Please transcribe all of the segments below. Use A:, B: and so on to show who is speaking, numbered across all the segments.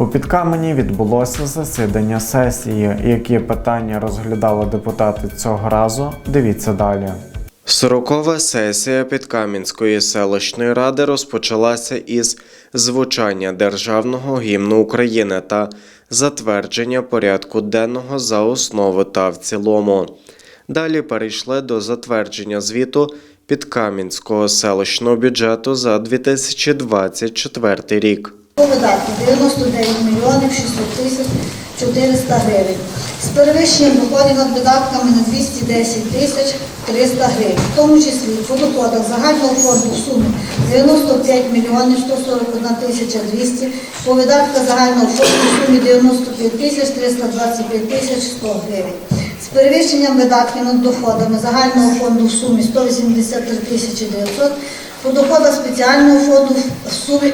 A: У Підкамені відбулося засідання сесії. Які питання розглядали депутати цього разу? Дивіться далі. Сорокова сесія Підкам'янської селищної ради розпочалася із звучання державного гімну України та затвердження порядку денного за основу та в цілому. Далі перейшли до затвердження звіту Підкам'янського селищного бюджету за 2024 рік.
B: По видатку 99 мільйонів 600 тисяч 400 гривень. З перевищенням доходів над видатками на 210 тисяч 300 гривень. В тому числі по доходах загального фонду в сумі 95 мільйонів 141 тисяча 200, по видатках загального фонду в сумі 95 тисяч 325 тисяч 100 гривень. З перевищенням видатків над доходами загального фонду в сумі 183 тисячі 900, по доходах спеціального фонду в сумі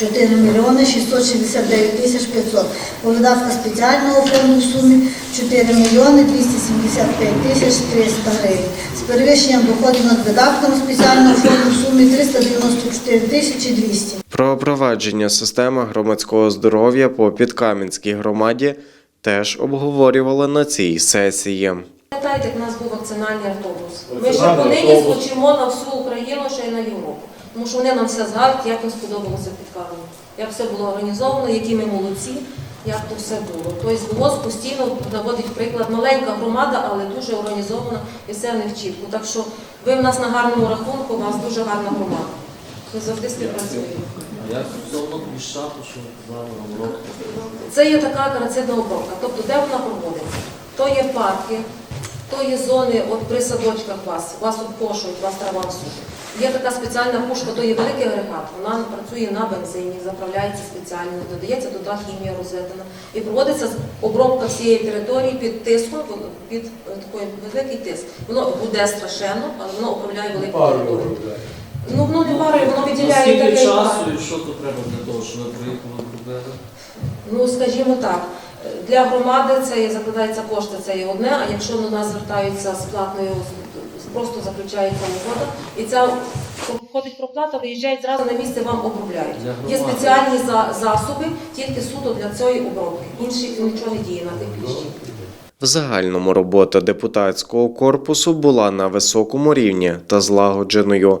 B: 4 мільйони 669 тисяч 500. По видатках спеціального фонду в сумі 4 мільйони 275 тисяч 300 гривень. З перевищенням доходів над видатками спеціального фонду в сумі 394 тисячі 200.
A: Про провадження системи громадського здоров'я по Підкам'янській громаді теж обговорювали на цій сесії.
C: Пам'ятаєте, як у нас був вакцинальний автобус. Ми ще понині звучимо на всю Україну, ще й на Європу. Тому що вони нам все згадують, як їм сподобалося підкармлення, як все було організовано, які ми молодці, як то все було. Тобто ВОЗ постійно наводить приклад. Маленька громада, але дуже організована і все в них чітко. Так що ви в нас на гарному рахунку, у вас дуже гарна громада. Ми завжди співпрацюємо.
D: Як стосовно міщату, що?
C: Це є така карацидна обробка. Тобто, де вона проводиться? То є парки, то є зони, от при садочках вас, вас обкошують, вас трава всюди. Є така спеціальна пушка, то є великий агрегат, вона працює на бензині, заправляється спеціально, додається туди хімія розведена. І проводиться обробка всієї території під тиском, під е, такий великий тиск. Воно буде страшенно, але воно управляє великою територією. Ну воно не парує, воно виділяє
D: Скільки
C: таке.
D: часу і що то треба для того, щоб ви приїхали робили?
C: Ну, скажімо так, для громади це є, закладаються кошти, це є одне, а якщо до нас звертаються з платною, просто заключається угода, і ця входить проплата, виїжджають зразу на місце, вам обробляють.
D: Для
C: Є
D: громади.
C: спеціальні за- засоби тільки суто для цієї обробки. Інші нічого не діє на тих кліщів.
A: В загальному робота депутатського корпусу була на високому рівні та злагодженою.